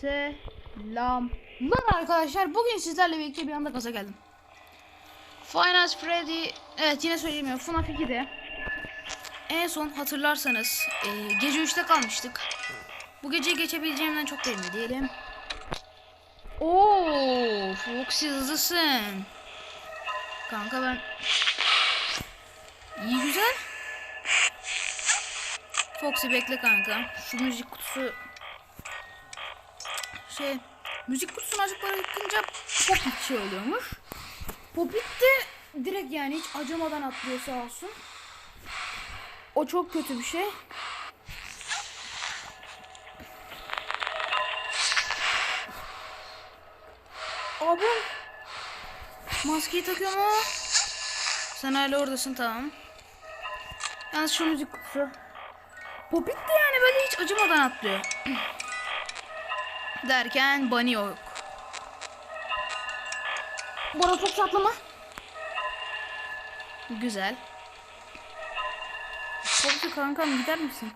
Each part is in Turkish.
Selamlar arkadaşlar. Bugün sizlerle birlikte bir anda gaza geldim. Finance Freddy, evet yine söyleyemiyorum. FNAF 2'de. En son hatırlarsanız e, gece 3'te kalmıştık. Bu geceyi geçebileceğimden çok da emin değilim. Oo, Foxy hızlısın. Kanka ben... İyi güzel. Foxy bekle kanka. Şu müzik kutusu şey müzik kutusunu azıcık böyle yıkınca popit şey oluyormuş. Popit de direkt yani hiç acımadan atlıyor sağ olsun. O çok kötü bir şey. Abi maskeyi takıyor mu? Sen hala oradasın tamam. Yalnız şu müzik kutusu. Popit de yani böyle hiç acımadan atlıyor. Derken bunny yok. Bora çok çatlama. Güzel. Foxy kankam gider misin?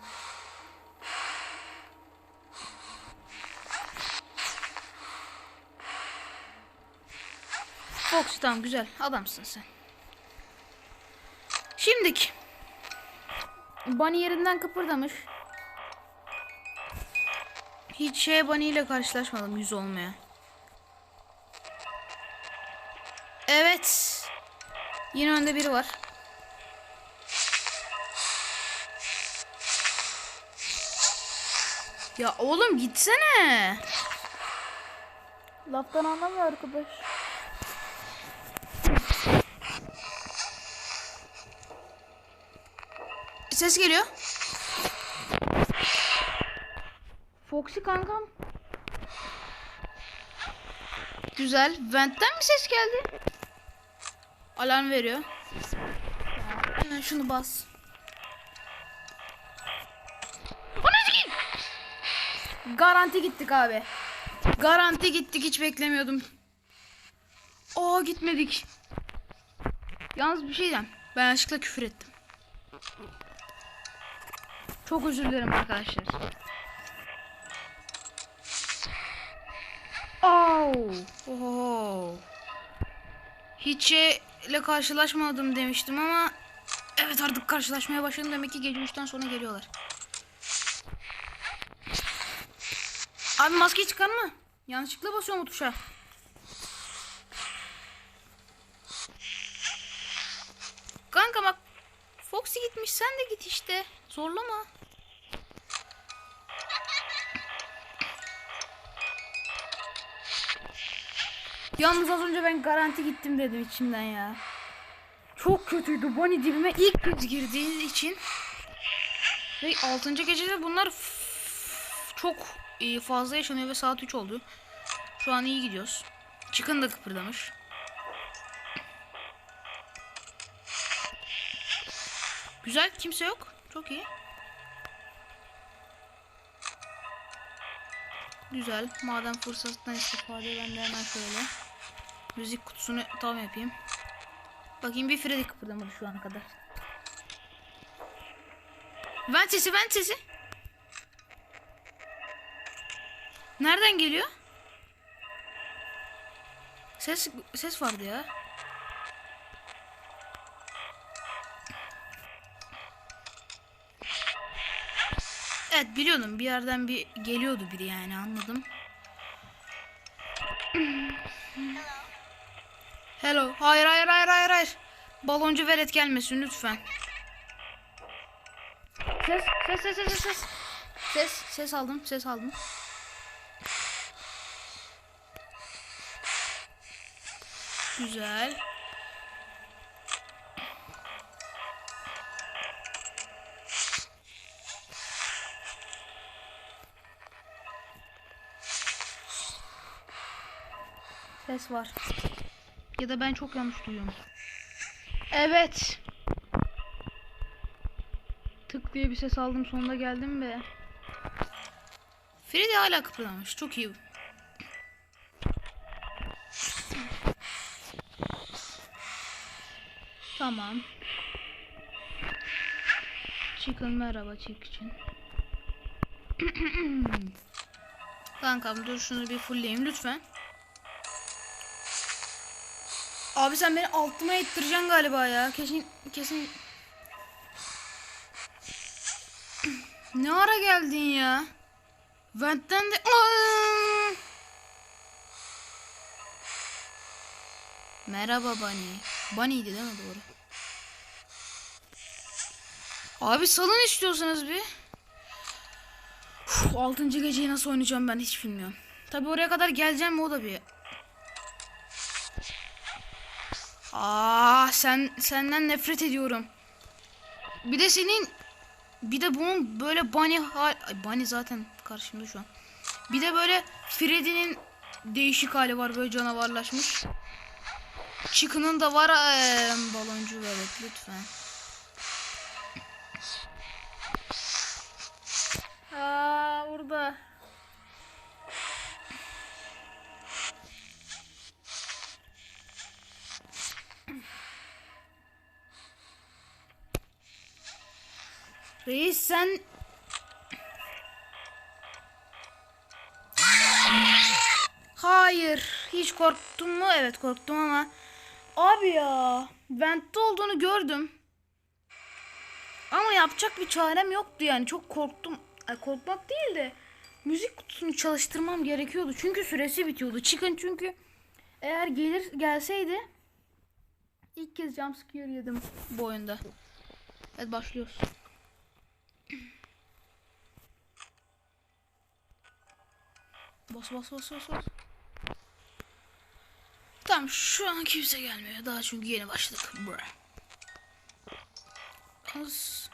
Fox tamam güzel adamsın sen. Şimdik. Bunny yerinden kıpırdamış. Hiç şey Bunny ile karşılaşmadım yüz olmaya. Evet. Yine önde biri var. Ya oğlum gitsene. Laftan anlamıyor arkadaş. Ses geliyor. Foxy kankam. Güzel. Vent'ten mi ses geldi? Alarm veriyor. Hemen şunu bas. Garanti gittik abi. Garanti gittik hiç beklemiyordum. Aa gitmedik. Yalnız bir şey diyeceğim. Ben yanlışlıkla küfür ettim. Çok özür dilerim arkadaşlar. Oh. Oh. Hiç ile karşılaşmadım demiştim ama evet artık karşılaşmaya başladım demek ki gece 3'ten sonra geliyorlar. Abi maskeyi çıkarma. Yanlışlıkla basıyorum o tuşa. Kanka bak Foxy gitmiş sen de git işte. Zorlama. Yalnız az önce ben garanti gittim dedim içimden ya. Çok kötüydü. Bonnie dibime ilk kez girdiği için. Ve 6. gecede bunlar çok fazla yaşanıyor ve saat 3 oldu. Şu an iyi gidiyoruz. Çıkın da kıpırdamış. Güzel kimse yok. Çok iyi. Güzel. Madem fırsattan istifade ben de hemen şöyle müzik kutusunu tam yapayım. Bakayım bir Freddy kıpırdamadı şu ana kadar. Vent sesi, vent sesi. Nereden geliyor? Ses ses vardı ya. Evet biliyordum bir yerden bir geliyordu biri yani anladım. Hello. Hayır hayır hayır hayır hayır. Baloncu velet gelmesin lütfen. Ses ses ses ses ses. Ses ses aldım ses aldım. Güzel. Ses var. Ya da ben çok yanlış duyuyorum. Evet. Tık diye bir ses aldım sonunda geldim ve Freddy hala kıpırdamış. Çok iyi. Tamam. Chicken merhaba Chicken. Kankam dur şunu bir fullleyeyim lütfen. Abi sen beni altıma ittireceksin galiba ya. Kesin kesin. ne ara geldin ya? Vent'ten de... Merhaba Bunny. Bunny'ydi değil mi doğru? Abi salın istiyorsanız bir. Uf, altıncı geceyi nasıl oynayacağım ben hiç bilmiyorum. Tabi oraya kadar geleceğim o da bir. Aa sen senden nefret ediyorum. Bir de senin bir de bunun böyle bunny hal Ay, bunny zaten karşımda şu an. Bir de böyle Freddy'nin değişik hali var böyle canavarlaşmış. Chicken'ın da var ee, baloncu evet lütfen. Aa burada. Reis sen Hayır. Hiç korktum mu? Evet korktum ama Abi ya, ventte olduğunu gördüm. Ama yapacak bir çarem yoktu yani. Çok korktum. Ay, korkmak değil de müzik kutusunu çalıştırmam gerekiyordu. Çünkü süresi bitiyordu. Çıkın çünkü eğer gelir gelseydi ilk kez jumpscare yedim bu oyunda. Evet başlıyoruz. Bas bas bas bas bas. Tamam şu an kimse gelmiyor. Daha çünkü yeni başladık. Bra. Az.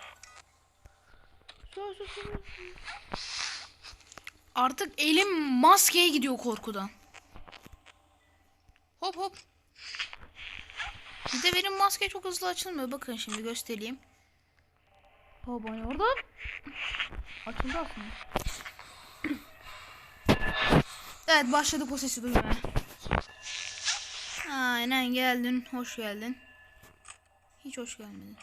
Artık elim maskeye gidiyor korkudan. Hop hop. Bir de benim maske çok hızlı açılmıyor. Bakın şimdi göstereyim. Hop orada. Açıldı aslında. evet başladık o sesi duymaya. Aynen geldin. Hoş geldin. Hiç hoş gelmedin.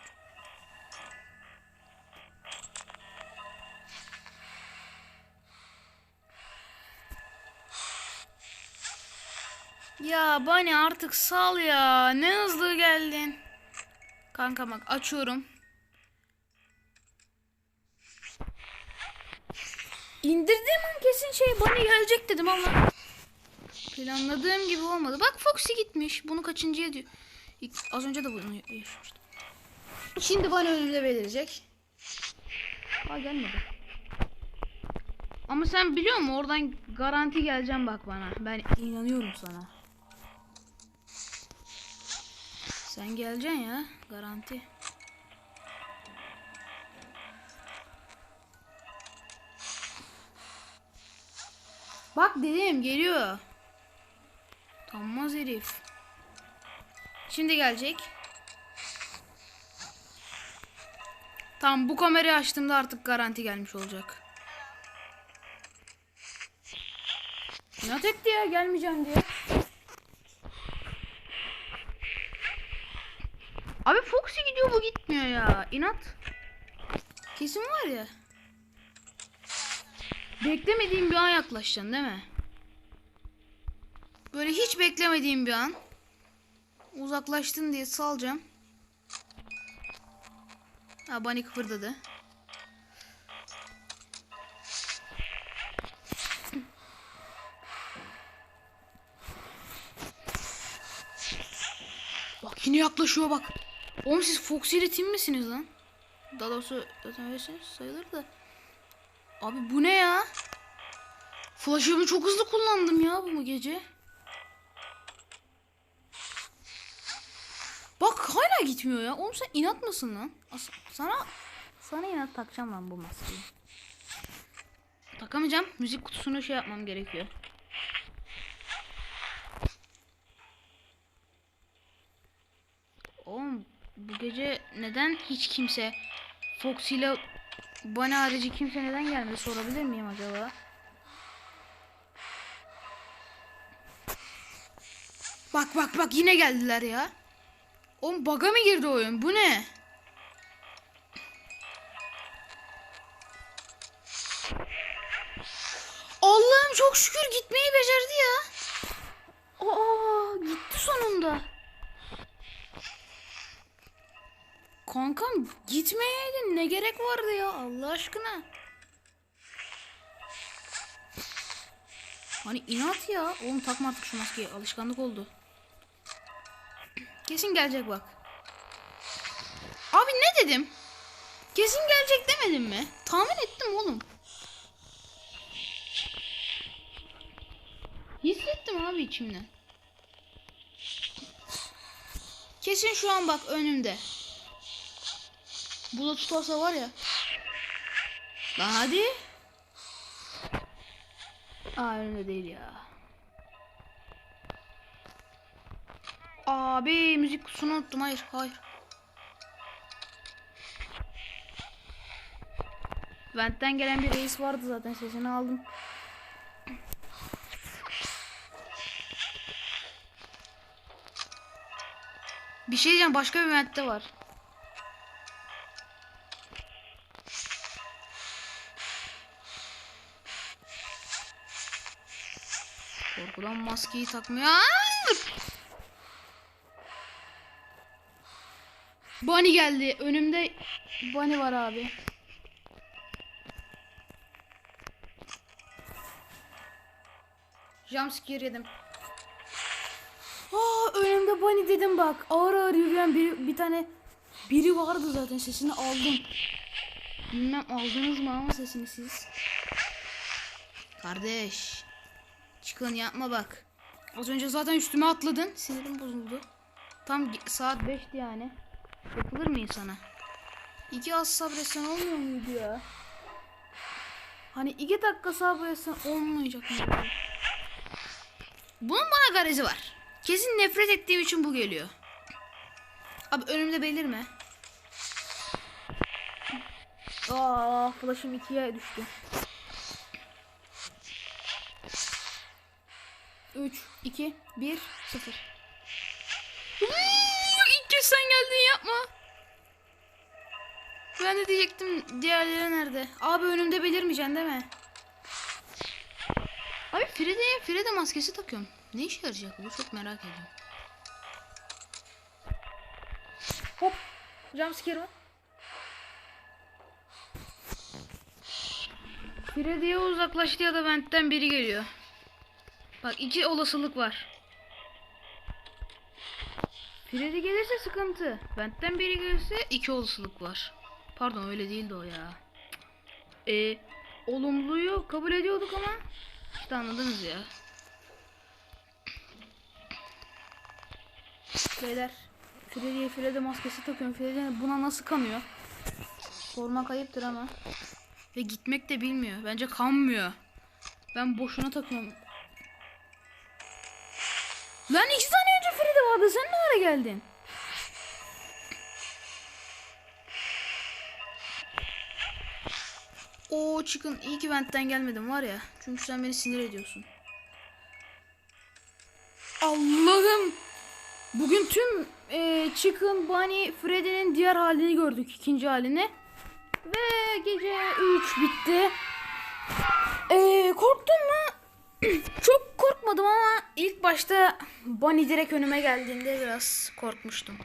Ya Bani artık sal ya. Ne hızlı geldin. Kanka bak açıyorum. İndirdiğim an kesin şey Bani gelecek dedim ama planladığım gibi olmadı. Bak Foxy gitmiş. Bunu kaçıncıya diyor. İlk, az önce de bunu yaşamıştım. Şimdi bana önümde belirecek. Aa gelmedi. Ama sen biliyor musun oradan garanti geleceğim bak bana. Ben inanıyorum sana. Sen geleceksin ya garanti. Bak dedim geliyor. Tanmaz herif. Şimdi gelecek. Tamam bu kamerayı açtığımda artık garanti gelmiş olacak. İnat etti ya gelmeyeceğim diye. Abi Foxy gidiyor bu gitmiyor ya. İnat. Kesin var ya. Beklemediğim bir an yaklaşacaksın değil mi? Böyle hiç beklemediğim bir an. Uzaklaştın diye salacağım. Ha Bunny kıpırdadı. Bak yine yaklaşıyor bak. Oğlum siz Foxy ile team misiniz lan? Daha doğrusu zaten sayılır da. Abi bu ne ya? Flash'ımı çok hızlı kullandım ya bu gece. Bak hala gitmiyor ya. Oğlum sen inat mısın lan? As- sana sana inat takacağım lan bu maskeyi. Takamayacağım. Müzik kutusunu şey yapmam gerekiyor. Oğlum bu gece neden hiç kimse Fox ile Bunny harici kimse neden gelmedi sorabilir miyim acaba? Bak bak bak yine geldiler ya. Oğlum bug'a mı girdi oyun? Bu ne? Allah'ım çok şükür gitmeyi becerdi ya. Aa gitti sonunda. Kankam gitmeyeydin ne gerek vardı ya Allah aşkına. Hani inat ya. Oğlum takma artık şu maskeyi. Alışkanlık oldu. Kesin gelecek bak. Abi ne dedim? Kesin gelecek demedim mi? Tahmin ettim oğlum. Hissettim abi içimden. Kesin şu an bak önümde. Bu da tutarsa var ya. Lan hadi. Aa önümde değil ya. Abi müzik kutusunu unuttum. Hayır hayır. Vent'ten gelen bir reis vardı zaten sesini aldım. Bir şey diyeceğim başka bir Vent'te var. Korkudan maskeyi takmıyor. Bunny geldi. Önümde Bunny var abi. Jumpscare yedim. Aa önümde Bunny dedim bak. Ağır ağır yürüyen bir, bir tane biri vardı zaten sesini aldım. Bilmem aldınız mı ama sesini siz. Kardeş. Çıkın yapma bak. Az önce zaten üstüme atladın. Sinirim bozuldu. Tam saat 5'ti yani. Yapılır mı insana? İki az sabretsen olmuyor muydu ya? Hani iki dakika sabretsen olmayacak mı? Bunun bana garezi var. Kesin nefret ettiğim için bu geliyor. Abi önümde belirme. Aa, flash'ım ikiye düştü. 3, 2, 1, 0. İlk kez sen geldin yapma. Ben de diyecektim diğerleri nerede? Abi önümde belirmeyeceksin değil mi? Abi Frede'ye Frede maskesi takıyorum. Ne işe yarayacak bu? Çok merak ediyorum. Hop. Jumpscare var. Freddy'ye uzaklaştı ya da Vent'ten biri geliyor. Bak iki olasılık var. Freddy gelirse sıkıntı. Vent'ten biri gelirse iki olasılık var. Pardon öyle değildi o ya. Ee, olumluyu kabul ediyorduk ama işte anladınız ya. Beyler Freddy'ye Freddy maskesi takıyorum. Freddy buna nasıl kanıyor? Sormak ayıptır ama. Ve gitmek de bilmiyor. Bence kanmıyor. Ben boşuna takıyorum. Lan iki saniye önce Freddy vardı. Sen ne ara geldin? Oo çıkın. İyi ki ventten gelmedim var ya. Çünkü sen beni sinir ediyorsun. Allah'ım. Bugün tüm e, Chicken, Bunny, Freddy'nin diğer halini gördük. ikinci halini. Ve gece 3 bitti. E, korktun mu? Çok korkmadım ama ilk başta Bunny direkt önüme geldiğinde biraz korkmuştum.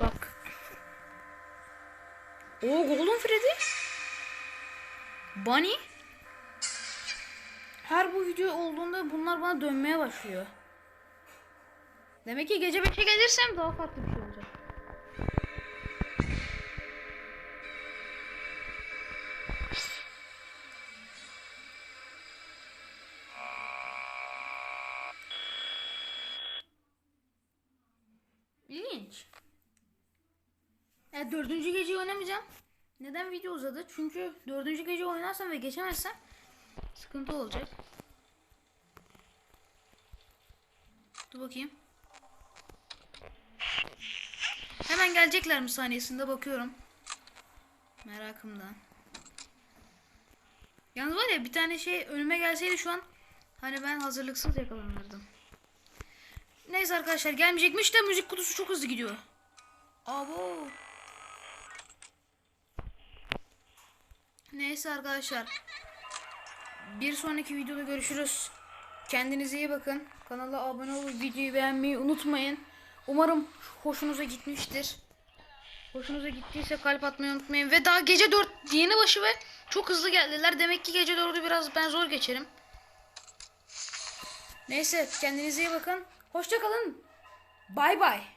Bak. Oo Golden Freddy. Bunny. Her bu video olduğunda bunlar bana dönmeye başlıyor. Demek ki gece 5'e gelirsem daha farklı bir şey Dördüncü geceyi oynamayacağım. Neden video uzadı? Çünkü dördüncü gece oynarsam ve geçemezsem sıkıntı olacak. Dur bakayım. Hemen gelecekler mi saniyesinde bakıyorum. Merakımdan. Yalnız var ya bir tane şey önüme gelseydi şu an hani ben hazırlıksız yakalanırdım. Neyse arkadaşlar gelmeyecekmiş de müzik kutusu çok hızlı gidiyor. Abo. Neyse arkadaşlar. Bir sonraki videoda görüşürüz. Kendinize iyi bakın. Kanala abone olup videoyu beğenmeyi unutmayın. Umarım hoşunuza gitmiştir. Hoşunuza gittiyse kalp atmayı unutmayın. Ve daha gece 4 yeni başı ve çok hızlı geldiler. Demek ki gece 4'ü biraz ben zor geçerim. Neyse kendinize iyi bakın. Hoşça kalın. Bay bay.